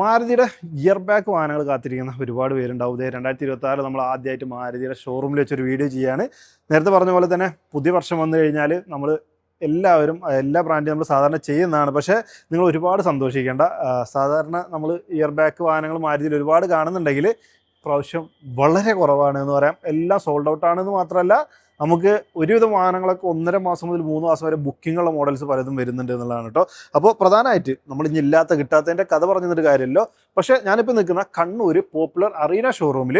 മാരുതിയുടെ year back വാഹനങ്ങൾ കാത്തിരിക്കുന്ന ഒരുപാട് പേരുണ്ടാവും. ഇതേ രണ്ടായിരത്തി ഇരുപത്തി ആറ് നമ്മൾ ആദ്യമായിട്ട് മാരുതിയുടെ ഷോറൂമിൽ വെച്ചൊരു വീഡിയോ ചെയ്യാണ്. നേരത്തെ പറഞ്ഞ പോലെ തന്നെ പുതിയ വർഷം വന്നു കഴിഞ്ഞാൽ നമ്മൾ എല്ലാവരും എല്ലാ ബ്രാൻഡും നമ്മൾ സാധാരണ ചെയ്യുന്നതാണ്. പക്ഷേ നിങ്ങൾ ഒരുപാട് സന്തോഷിക്കേണ്ട സാധാരണ നമ്മൾ ഇയർ ബാക്ക് വാഹനങ്ങൾ മാരുതിയിൽ ഒരുപാട് കാണുന്നുണ്ടെങ്കിൽ പ്രാവശ്യം വളരെ കുറവാണ് എന്ന് പറയാം. എല്ലാം സോൾഡ് ഔട്ട് ആണെന്ന് മാത്രമല്ല നമുക്ക് ഒരുവിധം വാഹനങ്ങളൊക്കെ ഒന്നര മാസം മുതൽ മൂന്ന് മാസം വരെ ബുക്കിങ്ങുള്ള മോഡൽസ് പലതും വരുന്നുണ്ട് എന്നുള്ളതാണ് കേട്ടോ. അപ്പോൾ പ്രധാനമായിട്ട് നമ്മൾ ഇനി ഇല്ലാത്ത കിട്ടാത്തതിന്റെ കഥ പറഞ്ഞിട്ട് കാര്യമല്ലോ പക്ഷേ ഞാനിപ്പോൾ നിൽക്കുന്ന കണ്ണൂർ പോപ്പുലർ അറീന ഷോറൂമിൽ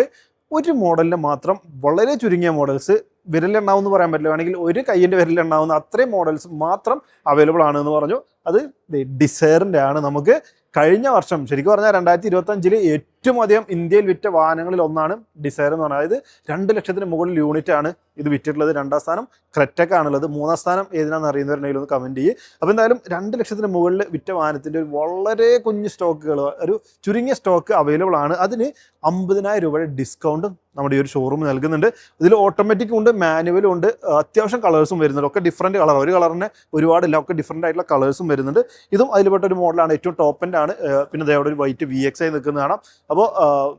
ഒരു മോഡലിന് മാത്രം വളരെ ചുരുങ്ങിയ മോഡൽസ് വിരലെണ്ണാവും എന്ന് പറയാൻ പറ്റില്ല. വേണമെങ്കിൽ ഒരു കയ്യിന്റെ വിരലെണ്ണാവുന്ന അത്രയും മോഡൽസ് മാത്രം അവൈലബിൾ ആണ് എന്ന് പറഞ്ഞു. അത് ഡിസയറിന്റെ ആണ് നമുക്ക് കഴിഞ്ഞ വർഷം ശരിക്കും പറഞ്ഞാൽ രണ്ടായിരത്തി ഇരുപത്തഞ്ചിൽ ഏറ്റവും അധികം ഇന്ത്യയിൽ വിറ്റ വാഹനങ്ങളിൽ ഒന്നാണ് ഡിസയർ എന്ന് പറഞ്ഞാൽ അതായത് രണ്ട് ലക്ഷത്തിന് മുകളിൽ യൂണിറ്റ് ആണ് ഇത് വിറ്റിട്ടുള്ളത്. രണ്ടാം സ്ഥാനം ക്രെറ്റക്കാണുള്ളത് മൂന്നാം സ്ഥാനം ഏതിനാണെന്ന് അറിയുന്നവരുണ്ടെങ്കിൽ ഒന്ന് കമന്റ് ചെയ്യും. അപ്പോൾ എന്തായാലും രണ്ട് ലക്ഷത്തിന് മുകളിൽ വിറ്റ വാഹനത്തിന്റെ ഒരു വളരെ കുഞ്ഞു സ്റ്റോക്കുകൾ ഒരു ചുരുങ്ങിയ സ്റ്റോക്ക് അവൈലബിൾ ആണ്. അതിന് അമ്പതിനായിരം രൂപയുടെ ഡിസ്കൗണ്ടും നമ്മുടെ ഈ ഒരു ഷോറൂം നൽകുന്നുണ്ട്. ഇതിൽ ഓട്ടോമാറ്റിക്കും ഉണ്ട് മാനുവലും ഉണ്ട് അത്യാവശ്യം കളേഴ്സും വരുന്നുണ്ട്. ഒക്കെ ഡിഫറന്റ് കളർ ഒരു കളറിന് ഒരുപാടില്ല ഒക്കെ ഡിഫറന്റ് ആയിട്ടുള്ള കളേഴ്സും വരുന്നുണ്ട്. ഇതും അതിൽപ്പെട്ട ഒരു മോഡലാണ് ഏറ്റവും ടോപ്പ് ആണ്. പിന്നെ അവിടെ ഒരു വൈറ്റ് വി എക്സ് ആയി നിൽക്കുന്നത് കാണാം. അപ്പോൾ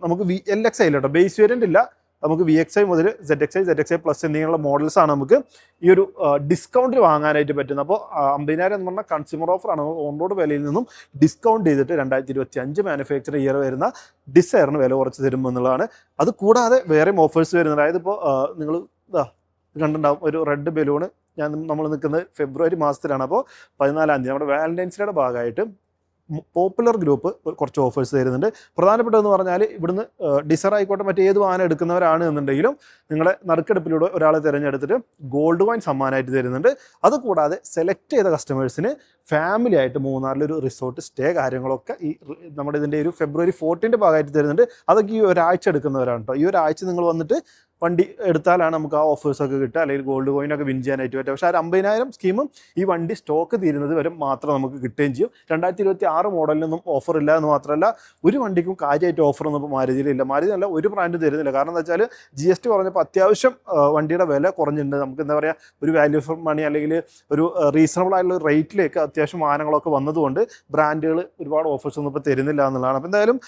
നമുക്ക് വി എൽ എക്സ് ഐ കേട്ടോ ബേസ് വേരിയന്റ് ഇല്ല. നമുക്ക് വി എക്സ് ഐ മുതൽ Z X I Z X I plus എന്നിങ്ങനെയുള്ള മോഡൽസ് ആണ് നമുക്ക് ഈ ഒരു ഡിസ്കൗണ്ടിൽ വാങ്ങാനായിട്ട് പറ്റുന്നത്. അപ്പോൾ അമ്പതിനായിരം എന്ന് പറഞ്ഞാൽ കൺസ്യൂമർ ഓഫറാണ് ഓൺ റോഡ് വിലയിൽ നിന്നും ഡിസ്കൗണ്ട് ചെയ്തിട്ട് രണ്ടായിരത്തി ഇരുപത്തി അഞ്ച് മാനുഫാക്ചർ ഇയർ വരുന്ന ഡിസയറിന് വില കുറച്ച് തരും എന്നുള്ളതാണ്. അത് കൂടാതെ വേറെയും ഓഫേഴ്സ് വരുന്നുണ്ട്. അതായത് ഇപ്പോൾ നിങ്ങൾ ഇത് കണ്ടിട്ടുണ്ടാവും. ഒരു റെഡ് ബലൂണ് ഞാൻ നമ്മൾ നിൽക്കുന്നത് ഫെബ്രുവരി മാസത്തിലാണ്. അപ്പോൾ പതിനാലാം തീയതി. നമ്മുടെ വാലന്റൈൻസ് ഡേയുടെ ഭാഗമായിട്ട് പോപ്പുലർ ഗ്രൂപ്പ് കുറച്ച് ഓഫേഴ്സ് തരുന്നുണ്ട്. പ്രധാനപ്പെട്ടതെന്ന് പറഞ്ഞാൽ ഇവിടുന്ന് ഡിസർ ആയിക്കോട്ടെ മറ്റേത് വാഹനം എടുക്കുന്നവരാണ് എന്നുണ്ടെങ്കിലും നിങ്ങളെ നറുക്കെടുപ്പിലൂടെ ഒരാളെ തിരഞ്ഞെടുത്തിട്ട് ഗോൾഡ് കോയിൻ സമ്മാനമായിട്ട് തരുന്നുണ്ട്. അതുകൂടാതെ സെലക്ട് ചെയ്ത കസ്റ്റമേഴ്സിന് ഫാമിലി ആയിട്ട് മൂന്നാറിലൊരു റിസോർട്ട് സ്റ്റേ കാര്യങ്ങളൊക്കെ ഈ നമ്മുടെ ഇതിന്റെ ഒരു ഫെബ്രുവരി ഫോർട്ടീന്റെ ഭാഗമായിട്ട് തരുന്നുണ്ട്. അതൊക്കെ ഈ ഒരാഴ്ച എടുക്കുന്നവരാണ് കേട്ടോ ഈ ഒരാഴ്ച നിങ്ങൾ വന്നിട്ട് വണ്ടി എടുത്താലാണ് നമുക്ക് ആ ഓഫേഴ്സൊക്കെ കിട്ടുക. അല്ലെങ്കിൽ ഗോൾഡ് കോയിനൊക്കെ വിൻ ചെയ്യാനായിട്ട് പറ്റുക. പക്ഷേ ആ അമ്പതിനായിരം സ്കീമും ഈ വണ്ടി സ്റ്റോക്ക് തീരുന്നത് വരെ മാത്രം നമുക്ക് കിട്ടുകയും ചെയ്യും. രണ്ടായിരത്തി ഇരുപത്തി ആറ് മോഡലിനൊന്നും ഓഫർ ഇല്ല എന്ന് മാത്രമല്ല ഒരു വണ്ടിക്കും കാര്യമായിട്ട് ഓഫർ ഒന്നും ഇപ്പോൾ മാരുതിയിലില്ല മാരുതി ഒരു ബ്രാൻഡ് തരുന്നില്ല. കാരണം എന്താ വെച്ചാൽ ജി എസ് ടി പറഞ്ഞപ്പോൾ അത്യാവശ്യം വണ്ടിയുടെ വില കുറഞ്ഞിട്ടുണ്ട്. നമുക്ക് എന്താ പറയുക ഒരു വാല്യൂ ഫോർ മണി അല്ലെങ്കിൽ ഒരു റീസണബിൾ ആയിട്ടുള്ള റേറ്റിലേക്ക് അത്യാവശ്യം വാഹനങ്ങളൊക്കെ വന്നതുകൊണ്ട് ബ്രാൻഡുകൾ ഒരുപാട് ഓഫേഴ്സ് ഒന്നും ഇപ്പോൾ തരുന്നില്ല എന്നുള്ളതാണ്. അപ്പോൾ എന്തായാലും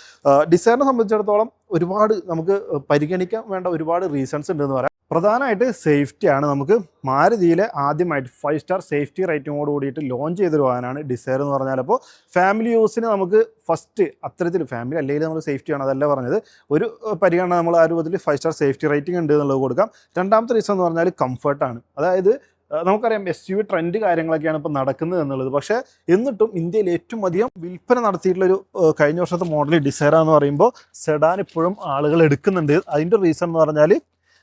ഡിസൈനെ സംബന്ധിച്ചിടത്തോളം ഒരുപാട് നമുക്ക് പരിഗണിക്കാൻ വേണ്ട ഒരുപാട് റീസൺസ് ഉണ്ടെന്ന് പറയാം. പ്രധാനമായിട്ട് സേഫ്റ്റിയാണ് നമുക്ക്. മാരുതിയിലെ ആദ്യമായിട്ട് ഫൈവ് സ്റ്റാർ സേഫ്റ്റി റേറ്റിങ്ങോട് കൂടിയിട്ട് ലോഞ്ച് ചെയ്തൊരു വാഹനമാണ് ഡിസൈർ എന്ന് പറഞ്ഞാൽ. അപ്പോൾ ഫാമിലി യൂസിന് നമുക്ക് ഫസ്റ്റ് അത്തരത്തിൽ ഫാമിലി അല്ലെങ്കിൽ നമ്മൾ സേഫ്റ്റിയാണ് അതല്ല പറഞ്ഞത്. ഒരു പരിഗണന നമ്മൾ ആ രൂപത്തിൽ ഫൈവ് സ്റ്റാർ സേഫ്റ്റി റേറ്റിംഗ് ഉണ്ട് എന്നുള്ളത് കൊടുക്കാം. രണ്ടാമത്തെ റീസൺ എന്ന് പറഞ്ഞാൽ കംഫർട്ടാണ് അതായത് നമുക്കറിയാം എസ് യു ട്രെൻഡ് കാര്യങ്ങളൊക്കെയാണ് ഇപ്പോൾ നടക്കുന്നത് എന്നുള്ളത്. പക്ഷേ എന്നിട്ടും ഇന്ത്യയിൽ ഏറ്റവും അധികം വിൽപ്പന നടത്തിയിട്ടുള്ളൊരു കഴിഞ്ഞ വർഷത്തെ മോഡൽ ഡിസൈറ എന്ന് പറയുമ്പോൾ സെഡാൻ ഇപ്പോഴും ആളുകൾ എടുക്കുന്നുണ്ട്. അതിന്റെ റീസൺ എന്ന് പറഞ്ഞാൽ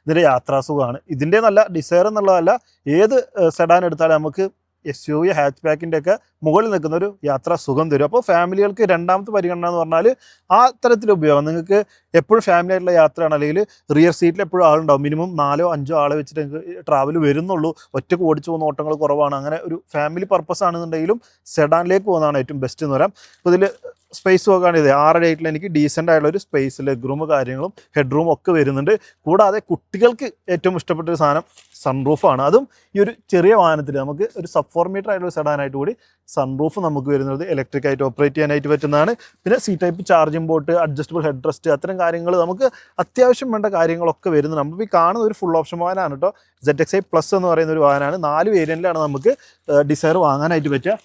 ഇതിന്റെ യാത്രാസുഖമാണ്. ഇതിന്റെ നല്ല ഡിസൈർ എന്നുള്ളതല്ല ഏത് സെഡാൻ എടുത്താലും നമുക്ക് എസ് യു വി ഹാച്ച് ബാക്കിന്റെ ഒക്കെ മുകളിൽ നിൽക്കുന്ന ഒരു യാത്ര സുഖം തരും. അപ്പോൾ ഫാമിലികൾക്ക് രണ്ടാമത്തെ പരിഗണന എന്ന് പറഞ്ഞാൽ ആ തരത്തിൽ ഉപയോഗം. നിങ്ങൾക്ക് എപ്പോഴും ഫാമിലി ആയിട്ടുള്ള യാത്രയാണ്. അല്ലെങ്കിൽ റിയർ സീറ്റിൽ എപ്പോഴും ആളുണ്ടാവും. മിനിമം നാലോ അഞ്ചോ ആളെ വെച്ചിട്ട് നിങ്ങൾക്ക് ട്രാവൽ വരുന്നുള്ളൂ. ഒറ്റയ്ക്ക് ഓടിച്ചു പോകുന്ന ഓട്ടങ്ങൾ കുറവാണ്. അങ്ങനെ ഒരു ഫാമിലി പർപ്പസ് ആണെന്നുണ്ടെങ്കിലും സെഡാനിലേക്ക് പോകുന്നതാണ് ഏറ്റവും ബെസ്റ്റ് എന്ന് പറയാം. അപ്പോൾ ഇതിൽ സ്പേസ് നോക്കുകയാണ് ഇത്. ആറര എയ്റ്റിൽ എനിക്ക് ഡീസന്റ് ആയിട്ടുള്ള ഒരു സ്പേസ് ലെഗ് റൂം കാര്യങ്ങളും ഹെഡ് റൂം ഒക്കെ വരുന്നുണ്ട്. കൂടാതെ കുട്ടികൾക്ക് ഏറ്റവും ഇഷ്ടപ്പെട്ട ഒരു സാധനം സൺറൂഫാണ് അതും ഈ ഒരു ചെറിയ വാഹനത്തിൽ നമുക്ക് ഒരു സബ് ഫോർ മീറ്റർ ആയിട്ടുള്ള സെഡാനായിട്ട് കൂടി സൺറൂഫ് നമുക്ക് വരുന്നത് ഇലക്ട്രിക് ആയിട്ട് ഓപ്പറേറ്റ് ചെയ്യാനായിട്ട് പറ്റുന്നതാണ്. പിന്നെ C type charging port adjustable head rest അത്തരം കാര്യങ്ങൾ നമുക്ക് അത്യാവശ്യം വേണ്ട കാര്യങ്ങളൊക്കെ വരുന്നത് നമ്മളിപ്പോൾ ഈ കാണുന്ന ഒരു ഫുൾ ഓപ്ഷൻ വാഹനമാണ് കേട്ടോ. ജെറ്റ് എക്സ് ഐ പ്ലസ് എന്ന് പറയുന്ന ഒരു വാഹനമാണ്. നാല് വേരിയന്റിലാണ് നമുക്ക് ഡിസയർ വാങ്ങാനായിട്ട് പറ്റുക.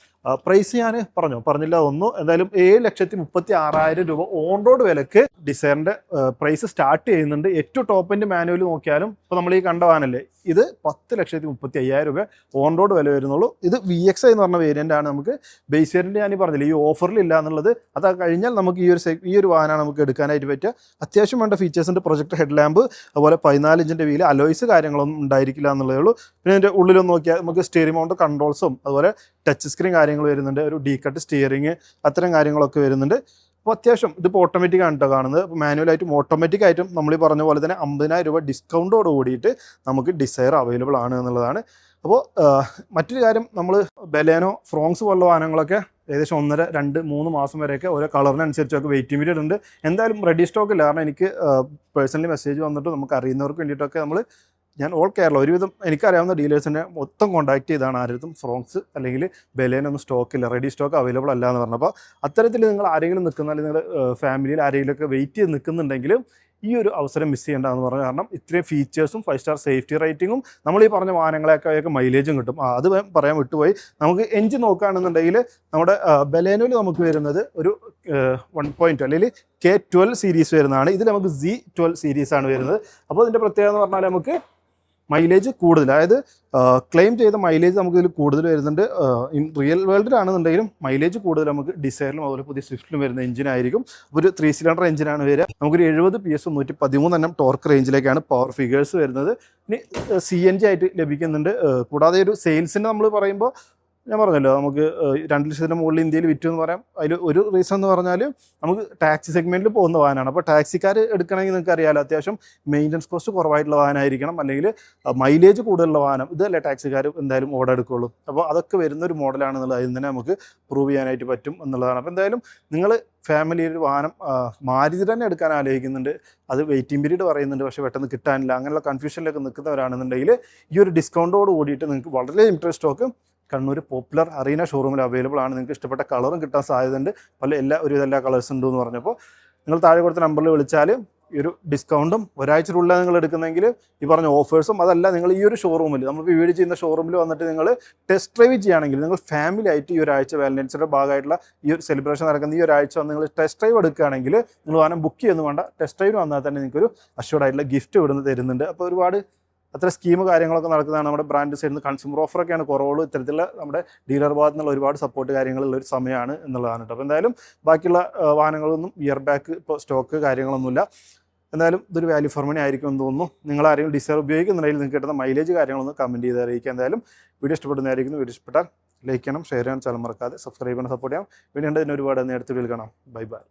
പ്രൈസ് ഞാൻ പറഞ്ഞു പറഞ്ഞില്ല ഒന്നു എന്തായാലും ഏഴ് ലക്ഷത്തി മുപ്പത്തി ആറായിരം രൂപ ഓൺ റോഡ് വിലക്ക് ഡിസൈറിന്റെ പ്രൈസ് സ്റ്റാർട്ട് ചെയ്യുന്നുണ്ട്. ഏറ്റവും ടോപ്പ് മാനുവൽ നോക്കിയാലും ഇപ്പോൾ നമ്മൾ ഈ കണ്ട വാനല്ലേ ഇത് പത്ത് ലക്ഷത്തി മുപ്പത്തി അയ്യായിരം രൂപ ഓൺ റോഡ് വില വരുന്നുള്ളൂ. ഇത് വി എക്സ് എന്ന് പറഞ്ഞ വേരിയന്റ് ആണ് നമുക്ക് ബേസ് വേരിയന്റ് ഞാൻ പറഞ്ഞില്ല ഈ ഓഫറിൽ ഇല്ല എന്നുള്ളത്. അത് കഴിഞ്ഞാൽ നമുക്ക് ഈ ഒരു ഈ ഒരു വാഹനമാണ് നമുക്ക് എടുക്കാനായിട്ട് പറ്റുക. അത്യാവശ്യം വേണ്ട ഫീച്ചേഴ്സ് ഉണ്ട് പ്രൊജക്ട് ഹെഡ് ലാമ്പ് അതുപോലെ പതിനാല് ഇഞ്ചിന്റെ വീൽ അലോയ്സ് കാര്യങ്ങളൊന്നും ഉണ്ടായിരിക്കില്ല എന്നുള്ളതേ ഉള്ളൂ. പിന്നെ ഉള്ളിലൊന്ന് നോക്കിയാൽ നമുക്ക് സ്റ്റിയറിംഗ് മൗണ്ട് കൺട്രോൾസും അതുപോലെ ടച്ച് സ്ക്രീൻ കാര്യങ്ങൾ വരുന്നുണ്ട്. ഒരു ഡീ കട്ട് സ്റ്റിയറിങ് അത്തരം കാര്യങ്ങളൊക്കെ വരുന്നുണ്ട്. അപ്പോൾ അത്യാവശ്യം ഇതിപ്പോൾ ഓട്ടോമാറ്റിക് ആണ് കേട്ടോ കാണുന്നത്. അപ്പോൾ മാനുവലായിട്ടും ഓട്ടോമാറ്റിക് ആയിട്ടും നമ്മൾ ഈ പറഞ്ഞ പോലെ തന്നെ അമ്പതിനായിരം രൂപ ഡിസ്കൗണ്ടോട് കൂടിയിട്ട് നമുക്ക് ഡിസയർ അവൈലബിൾ ആണ് എന്നുള്ളതാണ്. അപ്പോൾ മറ്റൊരു കാര്യം നമ്മൾ ബലേനോ ഫ്രോങ്സ് പോലുള്ള വാഹനങ്ങളൊക്കെ ഏകദേശം ഒന്നര രണ്ട് മൂന്ന് മാസം വരെയൊക്കെ ഓരോ കളറിനനുസരിച്ചൊക്കെ വെയിറ്റിംഗ് പീരീഡ് ഉണ്ട്. എന്തായാലും റെഡി സ്റ്റോക്ക് ഇല്ല. കാരണം എനിക്ക് പേഴ്സണലി മെസ്സേജ് വന്നിട്ട് നമുക്ക് അറിയുന്നവർക്ക് വേണ്ടിയിട്ടൊക്കെ നമ്മൾ ഞാൻ ഓൾ കേരള ഒരുവിധം എനിക്കറിയാവുന്ന ഡീലേഴ്സിനെ മൊത്തം കോൺടാക്ട് ചെയ്താണ് ആരും ഫ്രോങ്സ് അല്ലെങ്കിൽ ബലേനൊന്നും സ്റ്റോക്കില്ല റെഡി സ്റ്റോക്ക് അവൈലബിൾ അല്ല എന്ന് പറഞ്ഞപ്പോൾ അത്തരത്തിൽ നിങ്ങൾ ആരെങ്കിലും നിൽക്കുന്ന അല്ലെങ്കിൽ നിങ്ങളുടെ ഫാമിലിയിൽ ആരെങ്കിലുമൊക്കെ വെയിറ്റ് ചെയ്ത് നിൽക്കുന്നുണ്ടെങ്കിൽ ഈ ഒരു അവസരം മിസ് ചെയ്യേണ്ടതെന്ന് പറഞ്ഞു കാരണം ഇത്രയും ഫീച്ചേഴ്സും ഫൈവ് സ്റ്റാർ സേഫ്റ്റി റേറ്റിങ്ങും നമ്മൾ ഈ പറഞ്ഞ വാഹനങ്ങളെയൊക്കെ മൈലേജും കിട്ടും. അത് പറയാൻ വിട്ടുപോയി. നമുക്ക് എഞ്ചിൻ നോക്കുകയാണെന്നുണ്ടെങ്കിൽ നമ്മുടെ ബലേനോയിൽ നമുക്ക് വരുന്നത് ഒരു വൺ പോയിന്റ് അല്ലെങ്കിൽ കെ ട്വൽവ് സീരീസ് വരുന്നതാണ്. ഇതിൽ നമുക്ക് സി ട്വൽവ് സീരീസാണ് വരുന്നത്. അപ്പോൾ ഇതിന്റെ പ്രത്യേകത എന്ന് പറഞ്ഞാൽ നമുക്ക് മൈലേജ് കൂടുതൽ. അതായത് ക്ലെയിം ചെയ്ത മൈലേജ് നമുക്ക് ഇതിൽ കൂടുതൽ വരുന്നുണ്ട്. ഇൻ റിയൽ വേൾഡിലാണെന്നുണ്ടെങ്കിലും മൈലേജ് കൂടുതൽ നമുക്ക് ഡിസൈറിലും അതുപോലെ പുതിയ സ്വിഫ്റ്റിലും വരുന്ന എഞ്ചിനായിരിക്കും ഒരു ത്രീ സിലിണ്ടർ എഞ്ചിനാണ് വരിക. നമുക്കൊരു എഴുപത് പി എസ് നൂറ്റി പതിമൂന്ന് എണ്ണം ടോർക്ക് റേഞ്ചിലേക്കാണ് പവർ ഫിഗേഴ്സ് വരുന്നത്. ഇനി സി എൻ ജി ആയിട്ട് ലഭിക്കുന്നുണ്ട്. കൂടാതെ ഒരു സെയിൽസിന് നമ്മൾ പറയുമ്പോൾ ഞാൻ പറഞ്ഞല്ലോ നമുക്ക് രണ്ട് ലക്ഷത്തിന് മുകളിൽ ഇന്ത്യയിൽ വിറ്റു എന്ന് പറയാം. അതിൽ ഒരു റീസൺ എന്ന് പറഞ്ഞാൽ നമുക്ക് ടാക്സി സെഗ്മെന്റിൽ പോകുന്ന വാഹനമാണ് അപ്പോൾ ടാക്സിക്കാർ എടുക്കണമെങ്കിൽ നിങ്ങൾക്ക് അറിയാമല്ലോ അത്യാവശ്യം മെയിന്റനൻസ് കോസ്റ്റ് കുറവായിട്ടുള്ള വാഹനമായിരിക്കണം അല്ലെങ്കിൽ മൈലേജ് കൂടുതലുള്ള വാഹനം ഇതല്ലേ ടാക്സിക്കാർ എന്തായാലും ഓർഡർ എടുക്കുള്ളൂ. അപ്പോൾ അതൊക്കെ വരുന്ന ഒരു മോഡലാണെന്നുള്ളത് അതിൽ തന്നെ നമുക്ക് പ്രൂവ് ചെയ്യാനായിട്ട് പറ്റും എന്നുള്ളതാണ്. അപ്പോൾ എന്തായാലും നിങ്ങൾ ഫാമിലി ഒരു വാഹനം മാരുതി തന്നെ എടുക്കാൻ ആലോചിക്കുന്നുണ്ട്. അത് വെയിറ്റിംഗ് പീരീഡ് പറയുന്നുണ്ട് പക്ഷേ പെട്ടെന്ന് കിട്ടാനില്ല. അങ്ങനെയുള്ള കൺഫ്യൂഷനിലൊക്കെ നിൽക്കുന്നവരാണെന്നുണ്ടെങ്കിൽ ഈ ഒരു ഡിസ്കൗണ്ടോട് കൂടിയിട്ട് നിങ്ങൾക്ക് വളരെ interest stock Kannur Popular Arena ഷോറൂമിൽ അവൈലബിൾ ആണ്. നിങ്ങൾക്ക് ഇഷ്ടപ്പെട്ട കളറും കിട്ടാൻ സാധ്യതയുണ്ട്. പല എല്ലാ ഒരു എല്ലാ കളേഴ്സ് ഉണ്ട് എന്ന് പറഞ്ഞപ്പോൾ നിങ്ങൾ താഴെ കൊടുത്ത നമ്പറിൽ വിളിച്ചാൽ ഈ ഒരു ഡിസ്കൗണ്ടും ഒരാഴ്ചയുള്ള നിങ്ങൾ എടുക്കുന്നെങ്കിൽ ഈ പറഞ്ഞ ഓഫേഴ്സും അതല്ല നിങ്ങൾ ഈ ഒരു ഷോറൂമിൽ നമ്മൾ വീട് ചെയ്യുന്ന ഷോറൂമിൽ വന്നിട്ട് നിങ്ങൾ ടെസ്റ്റ് ഡ്രൈവ് ചെയ്യുകയാണെങ്കിൽ നിങ്ങൾ ഫാമിലി ആയിട്ട് ഈ ഒരാഴ്ച വാലന്റൈൻസിന്റെ ഭാഗമായിട്ടുള്ള ഈ ഒരു സെലിബ്രേഷൻ നടക്കുന്ന ഈ ഒരാഴ്ച വന്ന് നിങ്ങൾ ടെസ്റ്റ് ഡ്രൈവ് എടുക്കുകയാണെങ്കിൽ നിങ്ങൾ വാഹനം ബുക്ക് ചെയ്യുന്നു വേണ്ട. ടെസ്റ്റ് ഡ്രൈവ് വന്നാൽ തന്നെ നിങ്ങൾക്കൊരു ആയിട്ടുള്ള ഗിഫ്റ്റ് ഇവിടുന്ന് തരുന്നുണ്ട്. അപ്പോൾ ഒരുപാട് അത്ര സ്കീം കാര്യങ്ങളൊക്കെ നടക്കുന്നതാണ് നമ്മുടെ ബ്രാൻഡ് സൈഡിൽ നിന്ന് കൺസ്യൂമർ ഓഫറൊക്കെയാണ് കുറവുള്ളൂ ഇത്തരത്തിലുള്ള നമ്മുടെ ഡീലർ ഭാഗത്തു നിന്നുള്ള ഒരുപാട് സപ്പോർട്ട് കാര്യങ്ങളുള്ള ഒരു സമയമാണ് എന്നുള്ളതാണ് കേട്ടോ. അപ്പോൾ എന്തായാലും ബാക്കിയുള്ള വാഹനങ്ങളൊന്നും ഇയർ ബാക്ക് ഇപ്പോൾ സ്റ്റോക്ക് കാര്യങ്ങളൊന്നുമില്ല. എന്തായാലും ഇതൊരു വാല്യൂ ഫോർ മണി ആയിരിക്കും എന്ന് തോന്നുന്നു. നിങ്ങൾ ആരെങ്കിലും ഡിസൈർ ഉപയോഗിക്കുന്നുണ്ടെങ്കിൽ നിങ്ങൾക്ക് കിട്ടുന്ന മൈലേജ് കാര്യങ്ങളൊന്ന് കമന്റ് ചെയ്ത് അറിയിക്കുക. എന്തായാലും വീഡിയോ ഇഷ്ടപ്പെടുന്നതായിരിക്കും വീഡിയോ ഇഷ്ടപ്പെട്ടാൽ ലൈക്ക് ചെയ്യണം ഷെയർ ചെയ്യണം ചില മറക്കാതെ സബ്സ്ക്രൈബ് ചെയ്യണം സപ്പോർട്ട് ചെയ്യാം വീണ്ടും ഒരുപാട് നേരത്തെ വിളിക്കണം ബൈ ബൈ